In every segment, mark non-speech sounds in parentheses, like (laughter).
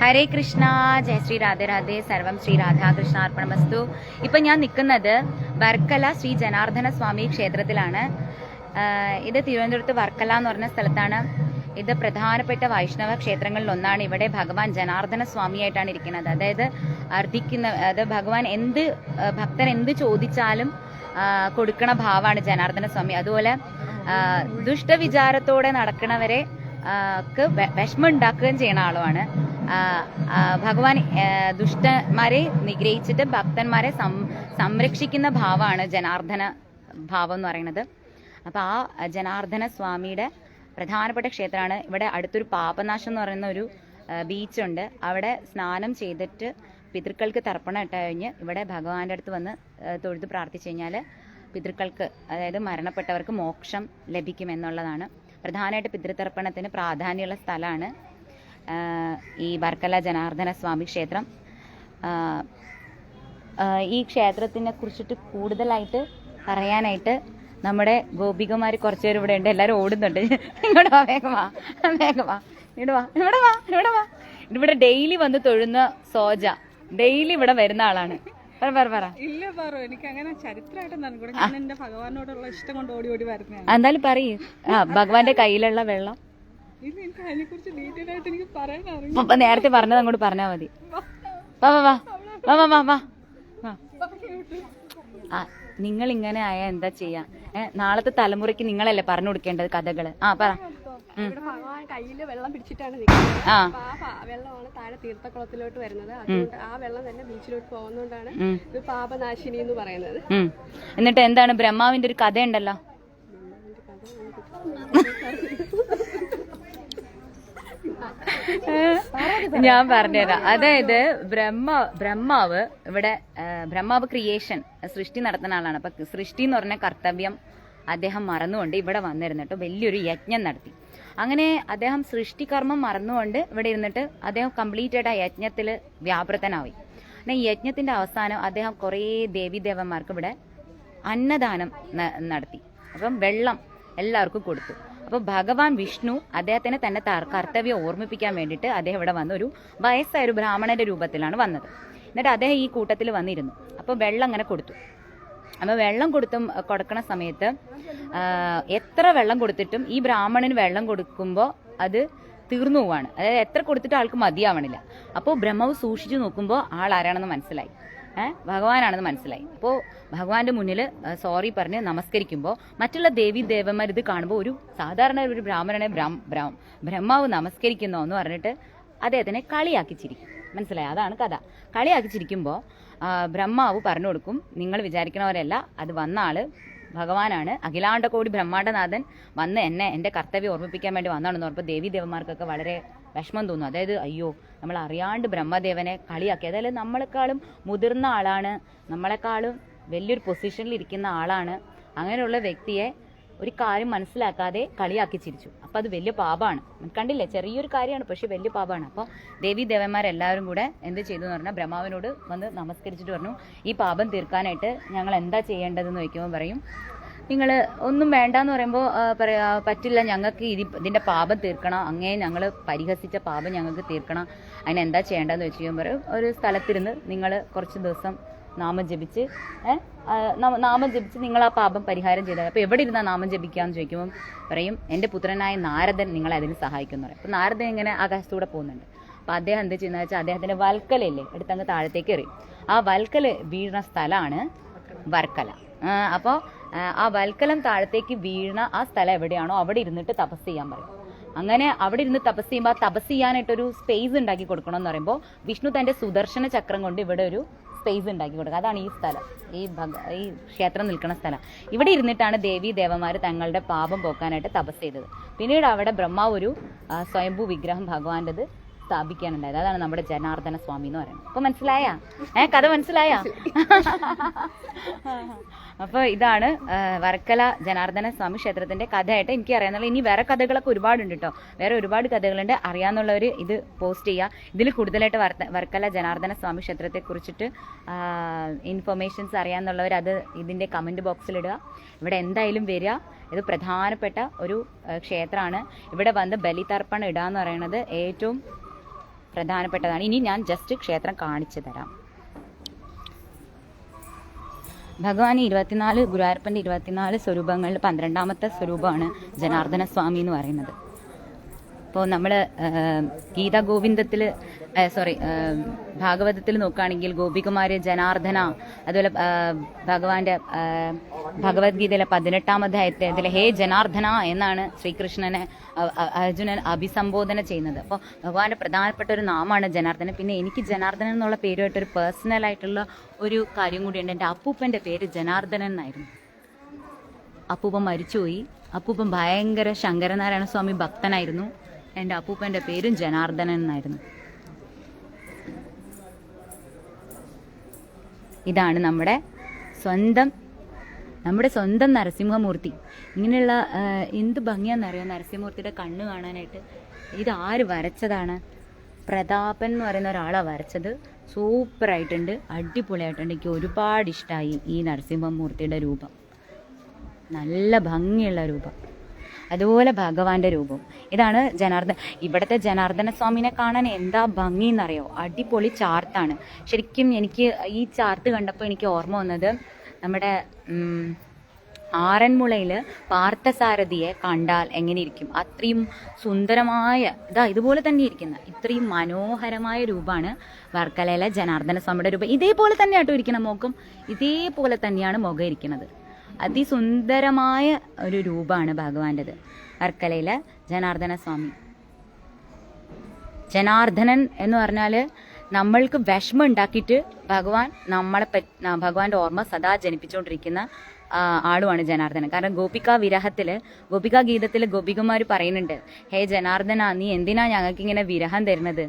ഹരേ കൃഷ്ണ ജയ ശ്രീ രാധേ രാധേ സർവം ശ്രീ രാധാകൃഷ്ണ അർപ്പണമസ്തു ഇപ്പൊ ഞാൻ നിൽക്കുന്നത് വർക്കല ശ്രീ ജനാർദ്ദന സ്വാമി ക്ഷേത്രത്തിലാണ്. ഇത് തിരുവനന്തപുരത്ത് വർക്കല എന്ന് പറഞ്ഞ സ്ഥലത്താണ്. ഇത് പ്രധാനപ്പെട്ട വൈഷ്ണവ ക്ഷേത്രങ്ങളിൽ ഒന്നാണ്. ഇവിടെ ഭഗവാൻ ജനാർദ്ദന സ്വാമിയായിട്ടാണ് ഇരിക്കുന്നത്. അതായത് അർദ്ധിക്കുന്ന അത് ഭഗവാൻ എന്ത് ഭക്തൻ എന്ത് ചോദിച്ചാലും കൊടുക്കണ ഭാവമാണ് ജനാർദ്ദന സ്വാമി. അതുപോലെ ദുഷ്ടവിചാരത്തോടെ നടക്കണവരെ വിഷമം ഉണ്ടാക്കുകയും ചെയ്യുന്ന ആളുമാണ്. ഭഗവാൻ ദുഷ്ടന്മാരെ നിഗ്രഹിച്ചിട്ട് ഭക്തന്മാരെ സംരക്ഷിക്കുന്ന ഭാവമാണ് ജനാർദ്ദന ഭാവം എന്ന് പറയുന്നത്. അപ്പോൾ ആ ജനാർദ്ദന സ്വാമിയുടെ പ്രധാനപ്പെട്ട ക്ഷേത്രമാണ്. ഇവിടെ അടുത്തൊരു പാപനാശം എന്ന് പറയുന്ന ഒരു ബീച്ചുണ്ട്. അവിടെ സ്നാനം ചെയ്തിട്ട് പിതൃക്കൾക്ക് തർപ്പണം ഇട്ട് കഴിഞ്ഞ് ഇവിടെ ഭഗവാന്റെ അടുത്ത് വന്ന് തൊഴുത് പ്രാർത്ഥിച്ചു കഴിഞ്ഞാൽ പിതൃക്കൾക്ക് അതായത് മരണപ്പെട്ടവർക്ക് മോക്ഷം ലഭിക്കുമെന്നുള്ളതാണ്. പ്രധാനമായിട്ട് പിതൃതർപ്പണത്തിന് പ്രാധാന്യമുള്ള സ്ഥലമാണ് ഈ വർക്കല ജനാർദ്ദന സ്വാമി ക്ഷേത്രം. ഈ ക്ഷേത്രത്തിനെ കുറിച്ചിട്ട് കൂടുതലായിട്ട് പറയാനായിട്ട് നമ്മുടെ ഗോപികമാർ കുറച്ച് പേര് ഇവിടെ ഉണ്ട്. എല്ലാവരും ഓടുന്നുണ്ട്. ഇങ്ങോട്ട് വാ വേഗം വാ വേഗം വാ. ഇവിടെ വാ ഇവിടെ വാ ഇവിടെ വാ. ഇവിടെ ഡെയിലി വന്ന് തൊഴുന്ന സോജ. ഡെയിലി ഇവിടെ വരുന്ന ആളാണ്. ഇല്ല പറു എനിക്ക് അങ്ങനെ ചരിത്രമായിട്ട് ഭഗവാനോടുള്ള ഇഷ്ടം കൊണ്ട് ഓടി ഓടി എന്തായാലും പറയൂ. ആ ഭഗവാന്റെ കയ്യിലുള്ള വെള്ളം. അപ്പൊ നേരത്തെ പറഞ്ഞത് അങ്ങോട്ട് പറഞ്ഞാ മതി. വാ വാ വാ വാ. വാ വാ വാ ആ നിങ്ങൾ ഇങ്ങനെ ആയ എന്താ ചെയ്യാ? നാളത്തെ തലമുറയ്ക്ക് നിങ്ങളല്ലേ പറഞ്ഞു കൊടുക്കേണ്ടത് കഥകൾ? ആ പറ. ഭഗവാൻ കയ്യിൽ വെള്ളം പിടിച്ചിട്ടാണ് നിൽക്കുന്നത്. അപ്പൊ ആ വെള്ളമാണ് താഴെ തീർത്ഥക്കുളത്തിലോട്ട് വരുന്നത്. അതുകൊണ്ട് ആ വെള്ളം തന്നെ ബീച്ചിലോട്ട് പോകുന്നോണ്ടാണ് ഇത് പാപനാശിനി എന്ന് പറയുന്നത്. എന്നിട്ട് എന്താണ് ബ്രഹ്മാവിന്റെ ഒരു കഥ ഉണ്ടല്ലോ ഞാൻ പറഞ്ഞുതരാം. അതായത് ബ്രഹ്മ ബ്രഹ്മാവ് ഇവിടെ ബ്രഹ്മാവ് ക്രിയേഷൻ സൃഷ്ടി നടത്തുന്ന ആളാണ്. അപ്പൊ സൃഷ്ടി എന്ന് പറഞ്ഞ കർത്തവ്യം അദ്ദേഹം മറന്നുകൊണ്ട് ഇവിടെ വന്നിരുന്നിട്ട് വലിയൊരു യജ്ഞം നടത്തി. അങ്ങനെ അദ്ദേഹം സൃഷ്ടികർമ്മം മറന്നുകൊണ്ട് ഇവിടെ ഇരുന്നിട്ട് അദ്ദേഹം കംപ്ലീറ്റ് ആയിട്ട് ആ യജ്ഞത്തിൽ വ്യാപൃതനായി. ഈ യജ്ഞത്തിന്റെ അവസാനം അദ്ദേഹം കുറേ ദേവീദേവന്മാർക്ക് ഇവിടെ അന്നദാനം നടത്തി. അപ്പം വെള്ളം എല്ലാവർക്കും കൊടുത്തു. അപ്പോൾ ഭഗവാൻ വിഷ്ണു അദ്ദേഹത്തിന് തന്നെ കർത്തവ്യം ഓർമ്മിപ്പിക്കാൻ വേണ്ടിയിട്ട് അദ്ദേഹം ഇവിടെ വന്ന ഒരു വയസ്സായ ഒരു ബ്രാഹ്മണന്റെ രൂപത്തിലാണ് വന്നത്. എന്നിട്ട് അദ്ദേഹം ഈ കൂട്ടത്തിൽ വന്നിരുന്നു. അപ്പോൾ വെള്ളം അങ്ങനെ കൊടുത്തു. അപ്പോൾ വെള്ളം കൊടുത്തും കൊടുക്കണ സമയത്ത് എത്ര വെള്ളം കൊടുത്തിട്ടും ഈ ബ്രാഹ്മണന് വെള്ളം കൊടുക്കുമ്പോൾ അത് തീർന്നു പോവാണ്. അതായത് എത്ര കൊടുത്തിട്ട് ആൾക്ക് മതിയാവണില്ല. അപ്പോൾ ബ്രഹ്മാവ് സൂക്ഷിച്ചു നോക്കുമ്പോൾ ആൾ ആരാണെന്ന് മനസ്സിലായി. ഭഗവാനാണെന്ന് മനസ്സിലായി. അപ്പോൾ ഭഗവാന്റെ മുന്നിൽ സോറി പറഞ്ഞ് നമസ്കരിക്കുമ്പോൾ മറ്റുള്ള ദേവി ദേവന്മാർ ഇത് കാണുമ്പോൾ ഒരു സാധാരണ ഒരു ബ്രാഹ്മണനെ ബ്രാഹ്മ ബ്രാഹ്മ- ബ്രഹ്മാവ് നമസ്കരിക്കുന്നോ എന്ന് പറഞ്ഞിട്ട് അദ്ദേഹത്തിനെ കളിയാക്കി ചിരിക്കും. മനസ്സിലായി? അതാണ് കഥ. കളിയാക്കി ചിരിക്കുമ്പോൾ ബ്രഹ്മാവ് പറഞ്ഞു കൊടുക്കും നിങ്ങൾ വിചാരിക്കണവരല്ല അത് വന്ന ആൾ ഭഗവാനാണ്. അഖിലാണ്ട കോടി ബ്രഹ്മാണ്ടനാഥൻ വന്ന് എന്നെ എന്റെ കർത്തവ്യം ഓർമ്മിപ്പിക്കാൻ വേണ്ടി വന്നാണെന്ന് പറഞ്ഞപ്പോൾ ദേവി ദേവന്മാർക്കൊക്കെ വളരെ വിഷമം തോന്നും. അതായത് അയ്യോ നമ്മൾ അറിയാണ്ട് ബ്രഹ്മദേവനെ കളിയാക്കി അതായത് നമ്മളെക്കാളും മുതിർന്ന ആളാണ്. നമ്മളെക്കാളും വലിയൊരു പൊസിഷനിൽ ഇരിക്കുന്ന ആളാണ്. അങ്ങനെയുള്ള വ്യക്തിയെ ഒരു കാര്യം മനസ്സിലാക്കാതെ കളിയാക്കി ചിരിച്ചു. അപ്പം അത് വലിയ പാപമാണ്. കണ്ടില്ലേ ചെറിയൊരു കാര്യമാണ് പക്ഷെ വലിയ പാപമാണ്. അപ്പോൾ ദേവി ദേവന്മാരെല്ലാവരും കൂടെ എന്ത് ചെയ്തു എന്ന് പറഞ്ഞാൽ ബ്രഹ്മാവിനോട് വന്ന് നമസ്കരിച്ചിട്ട് പറഞ്ഞു ഈ പാപം തീർക്കാനായിട്ട് ഞങ്ങൾ എന്താ ചെയ്യേണ്ടതെന്ന് ചോദിക്കുമ്പോൾ പറയും നിങ്ങൾ ഒന്നും വേണ്ടാന്ന് പറയുമ്പോൾ പറയാ പറ്റില്ല ഞങ്ങൾക്ക് ഇത് ഇതിന്റെ പാപം തീർക്കണം. അങ്ങേ ഞങ്ങൾ പരിഹസിച്ച പാപം ഞങ്ങൾക്ക് തീർക്കണം. അതിന് എന്താ ചെയ്യേണ്ടതെന്ന് വെച്ച് കഴിയുമ്പോൾ ഒരു സ്ഥലത്തിരുന്ന് നിങ്ങൾ കുറച്ച് ദിവസം നാമം ജപിച്ച് നാമം ജപിച്ച് നിങ്ങൾ ആ പാപം പരിഹാരം ചെയ്താൽ അപ്പോൾ എവിടെ ഇരുന്നാ നാമം ജപിക്കാന്ന് ചോദിക്കുമ്പോൾ പറയും എന്റെ പുത്രനായ നാരദൻ നിങ്ങളെ അതിന് സഹായിക്കും എന്ന് പറയും. അപ്പോൾ നാരദൻ ഇങ്ങനെ ആകാശത്തൂടെ പോകുന്നുണ്ട്. അപ്പോൾ അദ്ദേഹം എന്ത് ചെയ്യുന്നത് വെച്ചാൽ അദ്ദേഹത്തിന്റെ വൽക്കലയില്ലേ എടുത്തങ്ങ് താഴത്തേക്ക് എറിയും. ആ വൽക്കൽ വീഴുന്ന സ്ഥലമാണ് വർക്കല. അപ്പോൾ ആ വൽക്കലം താഴത്തേക്ക് വീണ ആ സ്ഥലം എവിടെയാണോ അവിടെ ഇരുന്നിട്ട് തപസ് ചെയ്യാൻ പറയും. അങ്ങനെ അവിടെ ഇരുന്ന് തപസ് ചെയ്യുമ്പോൾ ആ തപസ് ചെയ്യാനായിട്ടൊരു സ്പേസ് ഉണ്ടാക്കി കൊടുക്കണം എന്ന് പറയുമ്പോൾ വിഷ്ണു തന്റെ സുദർശന ചക്രം കൊണ്ട് ഇവിടെ ഒരു സ്പേസ് ഉണ്ടാക്കി കൊടുക്കുക അതാണ് ഈ സ്ഥലം. ഈ ഭഗ ഈ ക്ഷേത്രം നിൽക്കുന്ന സ്ഥലം. ഇവിടെ ഇരുന്നിട്ടാണ് ദേവി ദേവന്മാർ തങ്ങളുടെ പാപം പോക്കാനായിട്ട് തപസ് ചെയ്തത്. പിന്നീട് അവിടെ ബ്രഹ്മാവ് ഒരു സ്വയംഭൂ വിഗ്രഹം ഭഗവാന്റേത് സ്ഥാപിക്കാനുണ്ടായത്. അതാണ് നമ്മുടെ ജനാർദ്ദന സ്വാമി എന്ന് പറയുന്നത്. അപ്പൊ മനസ്സിലായ? ഏ കഥ മനസ്സിലായ. (laughs) അപ്പൊ ഇതാണ് വരക്കല ജനാർദ്ദന സ്വാമി ക്ഷേത്രത്തിന്റെ കഥയായിട്ട് എനിക്ക് അറിയാന്നുള്ള ഇനി വേറെ കഥകളൊക്കെ ഒരുപാടുണ്ട് കേട്ടോ വേറെ ഒരുപാട് കഥകളുണ്ട്. അറിയാമെന്നുള്ളവർ ഇത് പോസ്റ്റ് ചെയ്യുക ഇതിൽ കൂടുതലായിട്ട് വർക്കല ജനാർദ്ദന സ്വാമി ക്ഷേത്രത്തെ കുറിച്ചിട്ട് ഇൻഫർമേഷൻസ് അറിയാന്നുള്ളവർ അത് ഇതിന്റെ കമന്റ് ബോക്സിൽ ഇടുക. ഇവിടെ എന്തായാലും വരിക. ഇത് പ്രധാനപ്പെട്ട ഒരു ക്ഷേത്രമാണ്. ഇവിടെ വന്ന് ബലിതർപ്പണം ഇടുക എന്ന് പറയുന്നത് ഏറ്റവും പ്രധാനപ്പെട്ടതാണ്. ഇനി ഞാൻ ജസ്റ്റ് ക്ഷേത്രം കാണിച്ചു തരാം. ഭഗവാൻ ഇരുപത്തിനാല് ഗുരുവായൂരപ്പന്റെ ഇരുപത്തിനാല് സ്വരൂപങ്ങളിൽ പന്ത്രണ്ടാമത്തെ സ്വരൂപമാണ് ജനാർദ്ദന സ്വാമി എന്ന് പറയുന്നത്. ഇപ്പോൾ നമ്മൾ ഗീതാ ഗോവിന്ദത്തിൽ സോറി ഭാഗവതത്തിൽ നോക്കുകയാണെങ്കിൽ ഗോപികുമാര് ജനാർദ്ദന അതുപോലെ ഭഗവാന്റെ ഭഗവത്ഗീതയിലെ പതിനെട്ടാം അധ്യായത്തെ അധ്യായത്തിൽ ഹേ ജനാർദ്ദന എന്നാണ് ശ്രീകൃഷ്ണനെ അർജുനൻ അഭിസംബോധന ചെയ്യുന്നത്. അപ്പോൾ ഭഗവാന്റെ പ്രധാനപ്പെട്ട ഒരു നാമമാണ് ജനാർദ്ദനൻ പിന്നെ എനിക്ക് ജനാർദ്ദനൻ എന്നുള്ള പേരുമായിട്ട് ഒരു പേഴ്സണൽ ആയിട്ടുള്ള ഒരു കാര്യം കൂടിയുണ്ട്. എന്റെ അപ്പൂപ്പന്റെ പേര് ജനാർദ്ദനൻ എന്നായിരുന്നു. അപ്പൂപ്പൻ മരിച്ചുപോയി. അപ്പൂപ്പൻ ഭയങ്കര ശങ്കരനാരായണ സ്വാമി ഭക്തനായിരുന്നു. എന്റെ അപ്പൂപ്പന്റെ പേരും ജനാർദ്ദനൻ എന്നായിരുന്നു. ഇതാണ് നമ്മുടെ സ്വന്തം നമ്മുടെ സ്വന്തം നരസിംഹമൂർത്തി. ഇങ്ങനെയുള്ള എന്ത് ഭംഗിയാണെന്നറിയാം? നരസിംഹമൂർത്തിയുടെ കണ്ണ് കാണാനായിട്ട്. ഇത് ആര് വരച്ചതാണ്? പ്രതാപൻ എന്ന് പറയുന്ന ഒരാളാണ് വരച്ചത്. സൂപ്പറായിട്ടുണ്ട് അടിപൊളിയായിട്ടുണ്ട്. എനിക്ക് ഒരുപാട് ഇഷ്ടമായി ഈ നരസിംഹമൂർത്തിയുടെ രൂപം. നല്ല ഭംഗിയുള്ള രൂപം. അതുപോലെ ഭഗവാന്റെ രൂപം ഇതാണ് ജനാർദ്ദന ഇവിടുത്തെ ജനാർദ്ദന സ്വാമിനെ കാണാൻ എന്താ ഭംഗി എന്നറിയോ അടിപൊളി ചാർത്താണ്. ശരിക്കും എനിക്ക് ഈ ചാർത്ത് കണ്ടപ്പോൾ എനിക്ക് ഓർമ്മ വന്നത് നമ്മുടെ ആറന്മുളയിൽ പാർത്ഥസാരഥിയെ കണ്ടാൽ എങ്ങനെയിരിക്കും? അത്രയും സുന്ദരമായ ഇതാ ഇതുപോലെ തന്നെ ഇരിക്കുന്ന ഇത്രയും മനോഹരമായ രൂപമാണ് വർക്കലയിലെ ജനാർദ്ദന സ്വാമിയുടെ രൂപം. ഇതേപോലെ തന്നെയാട്ടോ ഇരിക്കണം മുഖം. ഇതേപോലെ തന്നെയാണ് മുഖം ഇരിക്കുന്നത്. അതിസുന്ദരമായ ഒരു രൂപമാണ് ഭഗവാന്റേത്. വർക്കലയിലെ ജനാർദ്ദന സ്വാമി. ജനാർദ്ദനൻ എന്ന് പറഞ്ഞാൽ നമ്മൾക്ക് വിഷമം ഉണ്ടാക്കിയിട്ട് ഭഗവാൻ നമ്മളെ ഭഗവാന്റെ ഓർമ്മ സദാ ജനിപ്പിച്ചുകൊണ്ടിരിക്കുന്ന ആളുമാണ് ജനാർദ്ദനൻ. കാരണം ഗോപിക വിരഹത്തിൽ ഗോപിക ഗീതത്തിൽ ഗോപികമാർ പറയുന്നുണ്ട് ഹേ ജനാർദ്ദന നീ എന്തിനാ ഞങ്ങൾക്ക് ഇങ്ങനെ വിരഹം തരുന്നത്?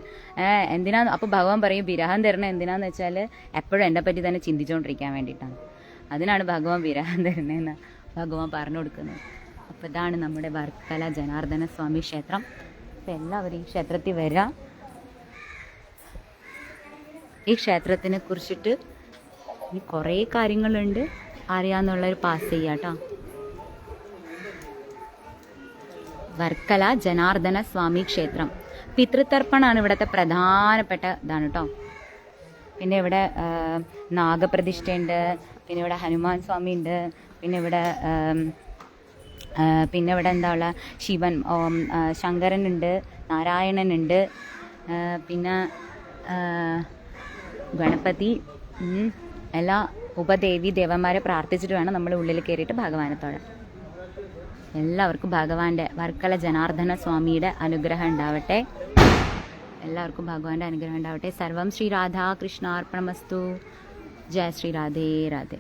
എന്തിനാ? അപ്പോൾ ഭഗവാൻ പറയും വിരഹം തരണം എന്തിനാന്ന് വെച്ചാൽ എപ്പോഴും എന്നെ പറ്റി തന്നെ ചിന്തിച്ചുകൊണ്ടിരിക്കാൻ വേണ്ടിയിട്ടാണ്. അതിനാണ് ഭഗവാൻ വിരാഹം തരുന്നതെന്ന് ഭഗവാൻ പറഞ്ഞു കൊടുക്കുന്നത്. അപ്പോൾ ഇതാണ് നമ്മുടെ വർക്കല ജനാർദ്ദന സ്വാമി ക്ഷേത്രം. അപ്പോൾ എല്ലാവരും ഈ ക്ഷേത്രത്തിൽ വരാം. ഈ ക്ഷേത്രത്തിനെ കുറിച്ചിട്ട് ഇനി കുറേ കാര്യങ്ങളുണ്ട്. അറിയാന്നുള്ളൊരു പാസ് ചെയ്യാം കേട്ടോ. വർക്കല ജനാർദ്ദന സ്വാമി ക്ഷേത്രം. പിതൃതർപ്പണാണ് ഇവിടുത്തെ പ്രധാനപ്പെട്ട ഇതാണ് കേട്ടോ. പിന്നെ ഇവിടെ നാഗപ്രതിഷ്ഠയുണ്ട്. പിന്നെ ഇവിടെ ഹനുമാൻ സ്വാമി ഉണ്ട്. പിന്നെ ഇവിടെ പിന്നെ ഇവിടെ എന്താ ഉള്ള ശിവൻ ശങ്കരനുണ്ട് നാരായണനുണ്ട് പിന്നെ ഗണപതി എല്ലാ ഉപദേവി ദേവന്മാരെ പ്രാർത്ഥിച്ചിട്ട് വേണം നമ്മൾ ഉള്ളിൽ കയറിയിട്ട് ഭഗവാനെ തൊഴാൻ എല്ലാവർക്കും ഭഗവാന്റെ വർക്കല ജനാർദ്ദന സ്വാമിയുടെ അനുഗ്രഹം ഉണ്ടാവട്ടെ. എല്ലാവർക്കും ഭഗവാന്റെ അനുഗ്രഹം ഉണ്ടാവട്ടെ. സർവം ശ്രീ രാധാ കൃഷ്ണാർപ്പണമസ്തു ജയ ശ്രീ രാധേ രാധേ